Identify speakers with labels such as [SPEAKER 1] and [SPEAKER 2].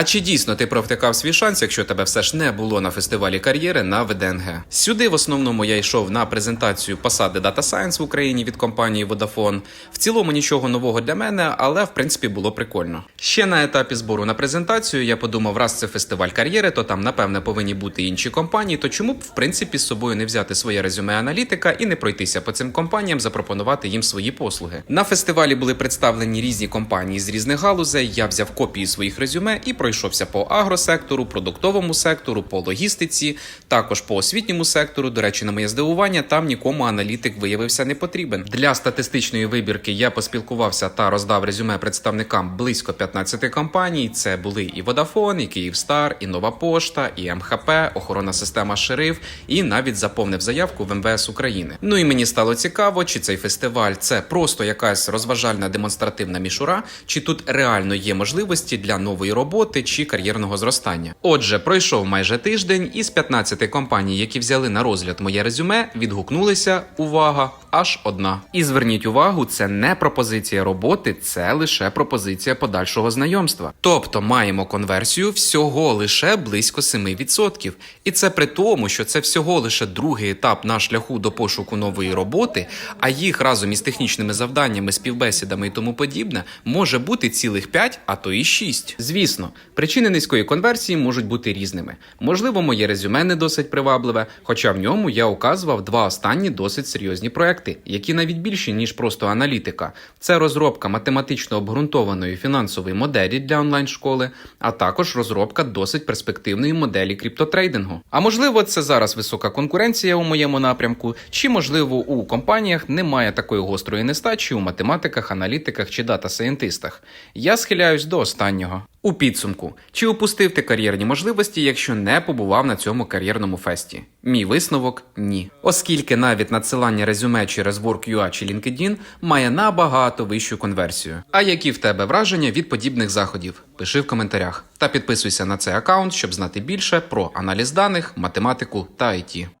[SPEAKER 1] А чи дійсно ти провтикав свій шанс, якщо тебе все ж не було на фестивалі кар'єри на ВДНГ? Сюди в основному я йшов на презентацію посади Data Science в Україні від компанії Vodafone. В цілому нічого нового для мене, але в принципі було прикольно. Ще на етапі збору на презентацію я подумав, раз це фестиваль кар'єри, то там напевне повинні бути інші компанії. То чому б в принципі з собою не взяти своє резюме аналітика і не пройтися по цим компаніям, запропонувати їм свої послуги? На фестивалі були представлені різні компанії з різних галузей. Я взяв копії своїх резюме і пройшовся по агросектору, продуктовому сектору, по логістиці, також по освітньому сектору. До речі, на моє здивування, там нікому аналітик виявився не потрібен. Для статистичної вибірки я поспілкувався та роздав резюме представникам близько 15 компаній. Це були і Vodafone, і Київстар, і Нова Пошта, і МХП, охоронна система Шериф, і навіть заповнив заявку в МВС України. Ну і мені стало цікаво, чи цей фестиваль це просто якась розважальна демонстративна мішура, чи тут реально є можливості для нової роботи чи кар'єрного зростання. Отже, пройшов майже тиждень, і з 15 компаній, які взяли на розгляд моє резюме, відгукнулися увага, аж одна. І зверніть увагу, це не пропозиція роботи, це лише пропозиція подальшого знайомства. Тобто маємо конверсію всього лише близько 7%. І це при тому, що це всього лише другий етап на шляху до пошуку нової роботи, а їх разом із технічними завданнями, співбесідами і тому подібне може бути цілих 5, а то і 6. Звісно, причини низької конверсії можуть бути різними. Можливо, моє резюме не досить привабливе, хоча в ньому я указував два останні досить серйозні проекти, які навіть більші ніж просто аналітика. Це розробка математично обґрунтованої фінансової моделі для онлайн-школи, а також розробка досить перспективної моделі криптотрейдингу. А можливо, це зараз висока конкуренція у моєму напрямку, чи можливо у компаніях немає такої гострої нестачі у математиках, аналітиках чи дата-сайентистах. Я схиляюсь до останнього. У підсумку, чи упустив ти кар'єрні можливості, якщо не побував на цьому кар'єрному фесті? Мій висновок ні. Оскільки навіть надсилання резюме через Work.ua чи LinkedIn має набагато вищу конверсію. А які в тебе враження від подібних заходів? Пиши в коментарях та підписуйся на цей аккаунт, щоб знати більше про аналіз даних, математику та IT.